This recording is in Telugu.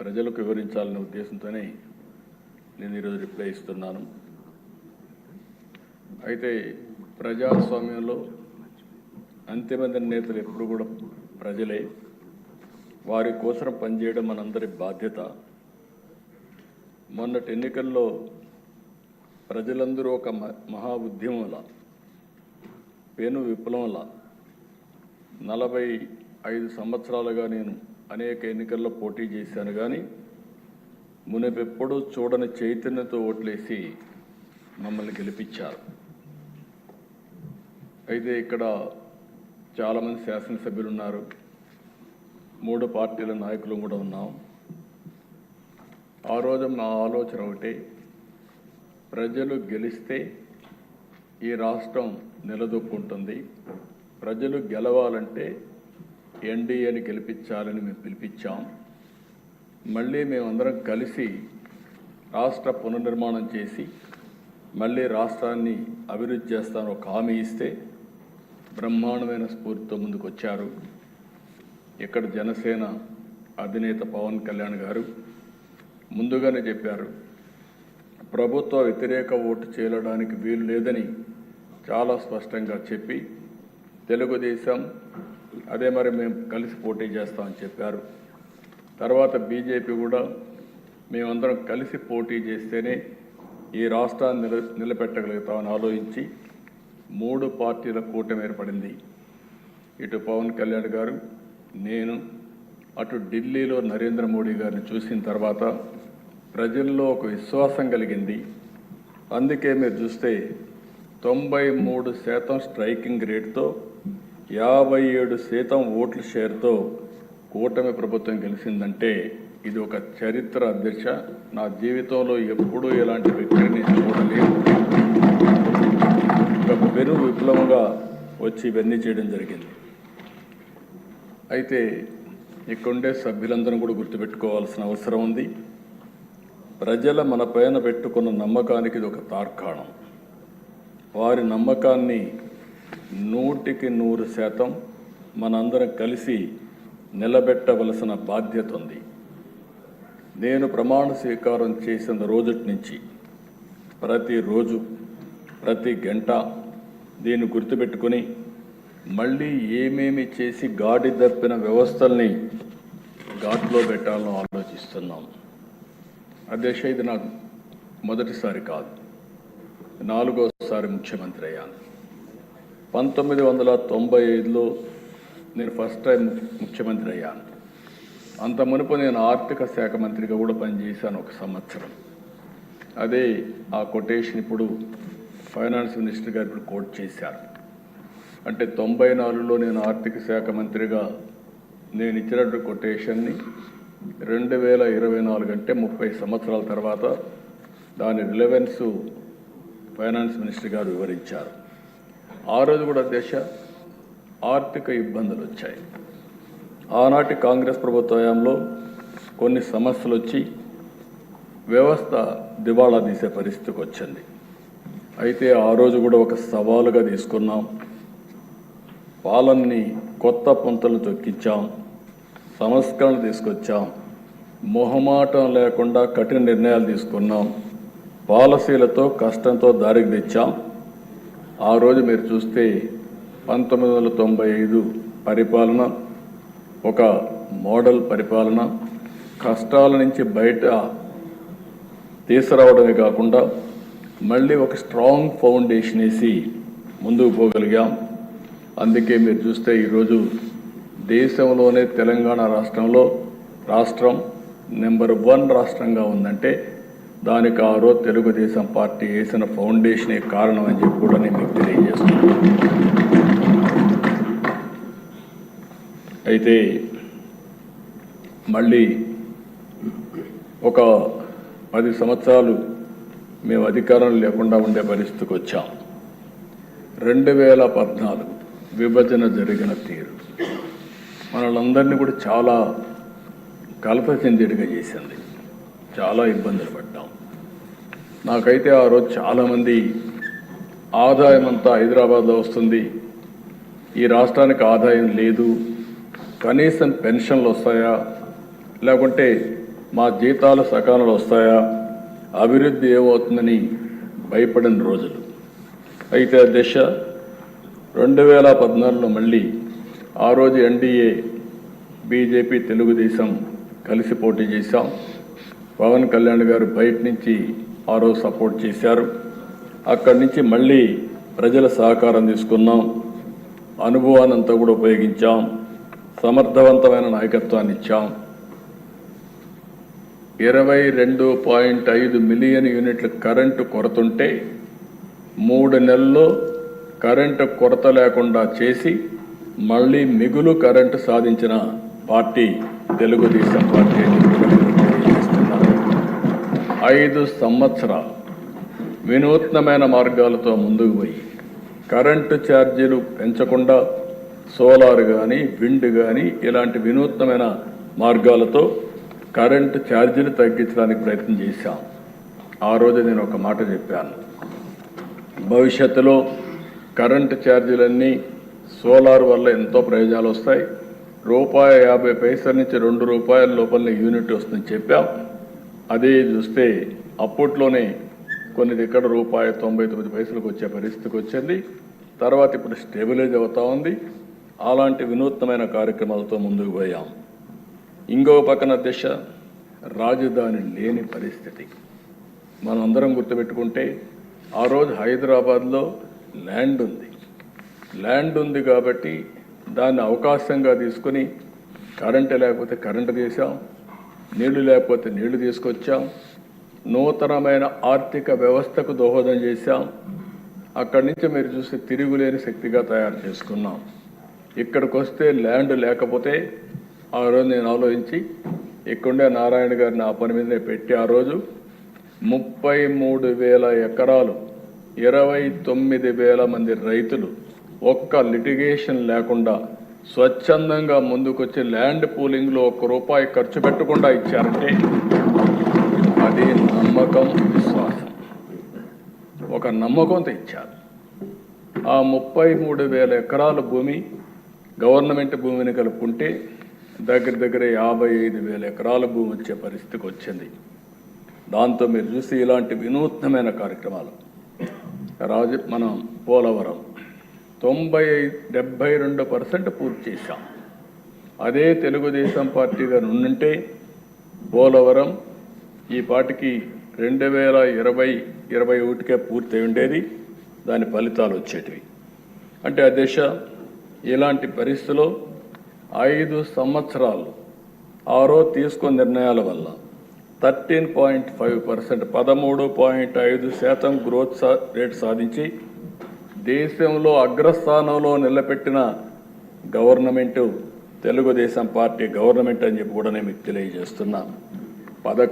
ప్రజలకు వివరించాలనే ఉద్దేశంతోనే నేను ఈరోజు రిప్లై ఇస్తున్నాను. అయితే ప్రజాస్వామ్యంలో అంతిమ నేతలు ఎప్పుడు కూడా ప్రజలే. వారి కోసం పనిచేయడం మనందరి బాధ్యత. మొన్నటి ఎన్నికల్లో ప్రజలందరూ ఒక మ- మహా ఉద్యమంలా పెను విప్లవంలా నలభై ఐదు సంవత్సరాలుగా నేను అనేక ఎన్నికల్లో పోటీ చేశాను కానీ మునిపెప్పుడూ చూడని చైతన్యంతో ఓట్లేసి మమ్మల్ని గెలిపించారు. అయితే ఇక్కడ చాలామంది శాసనసభ్యులు ఉన్నారు మూడు పార్టీల నాయకులు కూడా ఉన్నాం. ఆ రోజు నా ఆలోచన ఒకటి ప్రజలు గెలిస్తే ఈ రాష్ట్రం నిలదొక్కుంటుంది. ప్రజలు గెలవాలంటే ఎన్డీఏని గెలిపించాలని మేము పిలిపించాం. మళ్ళీ మేమందరం కలిసి రాష్ట్ర పునర్నిర్మాణం చేసి మళ్ళీ రాష్ట్రాన్ని అభివృద్ధి చేస్తాను ఒక హామీ ఇస్తే బ్రహ్మాండమైన స్ఫూర్తితో ముందుకు వచ్చారు ఇక్కడ జనసేన అధినేత పవన్ కళ్యాణ్ గారు. ముందుగానే చెప్పారు ప్రభుత్వ వ్యతిరేక ఓటు చేయడానికి వీలు లేదని చాలా స్పష్టంగా చెప్పి తెలుగుదేశం అదే మరి మేము కలిసి పోటీ చేస్తామని చెప్పారు. తర్వాత బీజేపీ కూడా మేమందరం కలిసి పోటీ చేస్తేనే ఈ రాష్ట్రాన్ని నిల నిలబెట్టగలుగుతామని ఆలోచించి మూడు పార్టీల కూటమి ఏర్పడింది. ఇటు పవన్ కళ్యాణ్ గారు నేను అటు ఢిల్లీలో నరేంద్ర మోడీ గారిని చూసిన తర్వాత ప్రజల్లో ఒక విశ్వాసం కలిగింది. అందుకే మీరు చూస్తే తొంభై మూడు శాతం స్ట్రైకింగ్ రేట్తో యాభై ఏడు శాతం ఓట్ల షేర్తో కూటమి ప్రభుత్వం గెలిచిందంటే ఇది ఒక చరిత్ర అధ్యక్ష. నా జీవితంలో ఎప్పుడూ ఇలాంటి వ్యక్తిని చూడలేదు. ఒక పెను విప్లవంగా వచ్చి ఇవన్నీ చేయడం జరిగింది. అయితే ఇక్కడుండే సభ్యులందరం కూడా గుర్తుపెట్టుకోవాల్సిన అవసరం ఉంది. ప్రజల మన పైన పెట్టుకున్న నమ్మకానికి ఇది ఒక తార్కాణం. వారి నమ్మకాన్ని నూటికి నూరు శాతం మనందరం కలిసి నిలబెట్టవలసిన బాధ్యత ఉంది. నేను ప్రమాణ స్వీకారం చేసిన రోజుటి నుంచి ప్రతిరోజు ప్రతి గంట దీన్ని గుర్తుపెట్టుకొని మళ్ళీ ఏమేమి చేసి గాడి తప్పిన వ్యవస్థల్ని ఘాట్లో పెట్టాలని ఆలోచిస్తున్నాం. అధ్యక్ష ఇది నాకు మొదటిసారి కాదు. నాలుగోసారి ముఖ్యమంత్రి అయ్యాను. పంతొమ్మిది వందల తొంభై ఐదులో నేను ఫస్ట్ టైం ముఖ్యమంత్రి అయ్యాను. అంత మునుపు నేను ఆర్థిక శాఖ మంత్రిగా కూడా పనిచేశాను ఒక సంవత్సరం. అదే ఆ కొటేషన్ ఇప్పుడు ఫైనాన్స్ మినిస్టర్ గారు ఇప్పుడు కోట్ చేశారు. అంటే తొంభై నాలుగులో నేను ఆర్థిక శాఖ మంత్రిగా నేను ఇచ్చినటువంటి కొటేషన్ని రెండు వేల ఇరవై నాలుగు అంటే ముప్పై సంవత్సరాల తర్వాత దాని రిలవెన్సు ఫైనాన్స్ మినిస్టర్ గారు వివరించారు. ఆ రోజు కూడా దేశ ఆర్థిక ఇబ్బందులు వచ్చాయి. ఆనాటి కాంగ్రెస్ ప్రభుత్వ హయాంలో కొన్ని సమస్యలు వచ్చి వ్యవస్థ దివాళా తీసే పరిస్థితికి వచ్చింది. అయితే ఆ రోజు కూడా ఒక సవాలుగా తీసుకున్నాం. పాలనని కొత్త పుంతలు తొక్కించాం సంస్కరణ తీసుకొచ్చాం. మొహమాటం లేకుండా కఠిన నిర్ణయాలు తీసుకున్నాం. పాలసీలతో కష్టంతో దారికి తెచ్చాం. ఆ రోజు మీరు చూస్తే పంతొమ్మిది వందల తొంభై ఐదు పరిపాలన ఒక మోడల్ పరిపాలన కష్టాల నుంచి బయట తీసుకురావడమే కాకుండా మళ్ళీ ఒక స్ట్రాంగ్ ఫౌండేషన్ వేసి ముందుకు పోగలిగాం. అందుకే మీరు చూస్తే ఈరోజు దేశంలోనే తెలంగాణ రాష్ట్రంలో రాష్ట్రం నెంబర్ వన్ రాష్ట్రంగా ఉందంటే దానికి ఆ రోజు తెలుగుదేశం పార్టీ వేసిన ఫౌండేషనే కారణం అని చెప్పి కూడా నేను మీకు తెలియజేస్తున్నాను. అయితే మళ్ళీ ఒక పది సంవత్సరాలు మేము అధికారం లేకుండా ఉండే పరిస్థితికి వచ్చాం. రెండు వేల పద్నాలుగు విభజన జరిగిన తీరు. మనలందరినీ కూడా చాలా కలత చెందేట్టుగా చేసింది. చాలా ఇబ్బందులు పడ్డాం. నాకైతే ఆ రోజు చాలామంది ఆదాయం అంతా హైదరాబాద్లో వస్తుంది. ఈ రాష్ట్రానికి ఆదాయం లేదు. కనీసం పెన్షన్లు వస్తాయా? లేకుంటే మా జీతాలు సకాలంలో వస్తాయా? అభివృద్ధి ఏమవుతుందని భయపడిన రోజులు. అయితే ఆ రెండు వేల పద్నాలుగులో మళ్ళీ ఆ రోజు ఎన్డీఏ బీజేపీ తెలుగుదేశం కలిసి పోటీ చేశాం. పవన్ కళ్యాణ్ గారు బయట నుంచి ఆ రోజు సపోర్ట్ చేశారు. అక్కడి నుంచి మళ్ళీ ప్రజల సహకారం తీసుకున్నాం. అనుభవాన్ని అంతా కూడా ఉపయోగించాం. సమర్థవంతమైన నాయకత్వాన్ని ఇచ్చాం. ఇరవై రెండు పాయింట్ ఐదు మిలియన్ యూనిట్ల కరెంటు కొరతుంటే మూడు నెలల్లో కరెంటు కొరత లేకుండా చేసి మళ్ళీ మిగులు కరెంటు సాధించిన పార్టీ తెలుగుదేశం పార్టీ. ఐదు సంవత్సరాలు వినూత్నమైన మార్గాలతో ముందుకు పోయి కరెంటు ఛార్జీలు పెంచకుండా సోలార్ కానీ విండ్ కానీ ఇలాంటి వినూత్నమైన మార్గాలతో కరెంటు ఛార్జీలు తగ్గించడానికి ప్రయత్నం చేశాం. ఆ రోజు నేను ఒక మాట చెప్పాను. భవిష్యత్తులో కరెంటు ఛార్జీలన్నీ సోలార్ వల్ల ఎంతో ప్రయోజనాలు వస్తాయి. రూపాయి యాభై పైసల నుంచి రెండు రూపాయల లోపల యూనిట్ వస్తుందని చెప్పాం. అదే చూస్తే అప్పట్లోనే కొన్ని ఎక్కడ రూపాయి తొంభై తొమ్మిది పైసలకు వచ్చే పరిస్థితికి వచ్చింది. తర్వాత ఇప్పుడు స్టెబిలైజ్ అవుతా ఉంది. అలాంటి వినూత్నమైన కార్యక్రమాలతో ముందుకు పోయాం. ఇంకో పక్కన దిశ రాజధాని లేని పరిస్థితి. మనం అందరం గుర్తుపెట్టుకుంటే ఆ రోజు హైదరాబాద్లో ల్యాండ్ ఉంది. ల్యాండ్ ఉంది కాబట్టి దాన్ని అవకాశంగా తీసుకుని కరెంటు లేకపోతే కరెంటు తీసాం నీళ్ళు లేకపోతే నీళ్ళు తీసుకొచ్చాం. నూతనమైన ఆర్థిక వ్యవస్థకు దోహదం చేశాం. అక్కడి నుంచి మీరు చూస్తే తిరుగులేని శక్తిగా తయారు చేసుకున్నాం. ఇక్కడికి వస్తే ల్యాండ్ లేకపోతే ఆ రోజు నేను ఆలోచించి ఇక్కడుండే నారాయణ గారిని ఆ పని మీదనే పెట్టి ఆ రోజు ముప్పై మూడు వేల ఎకరాలు ఇరవై తొమ్మిది వేల మంది రైతులు ఒక్క లిటిగేషన్ లేకుండా స్వచ్ఛందంగా ముందుకొచ్చి ల్యాండ్ పూలింగ్లో ఒక్క రూపాయి ఖర్చు పెట్టకుండా ఇచ్చారంటే అది నమ్మకం విశ్వాసం. ఒక నమ్మకంతో ఇచ్చారు. ఆ ముప్పై మూడు వేల ఎకరాల భూమి గవర్నమెంట్ భూమిని కలుపుకుంటే దగ్గర దగ్గర యాభై ఐదు వేల ఎకరాల భూమి వచ్చే పరిస్థితికి వచ్చింది. దాంతో మీరు చూసి ఇలాంటి వినూత్నమైన కార్యక్రమాలు. రాజు మనం పోలవరం. తొంభై డెబ్భై రెండు పర్సెంట్ పూర్తి చేశాం. అదే తెలుగుదేశం పార్టీగా నుండింటే పోలవరం ఈ పాటికి రెండు వేల ఇరవై ఇరవై ఒకటికే పూర్తి ఉండేది. దాని ఫలితాలు వచ్చేటివి. అంటే ఆ దిశ ఇలాంటి పరిస్థితిలో ఐదు సంవత్సరాలు ఆరో తీసుకున్న నిర్ణయాల వల్ల థర్టీన్ పాయింట్ ఫైవ్ పర్సెంట్ పదమూడు పాయింట్ ఐదు శాతం గ్రోత్ సా రేట్ సాధించి దేశంలో అగ్రస్థానంలో నిలబెట్టిన గవర్నమెంటు తెలుగుదేశం పార్టీ గవర్నమెంట్ అని చెప్పి కూడా నేను మీకు తెలియజేస్తున్నాను. పథక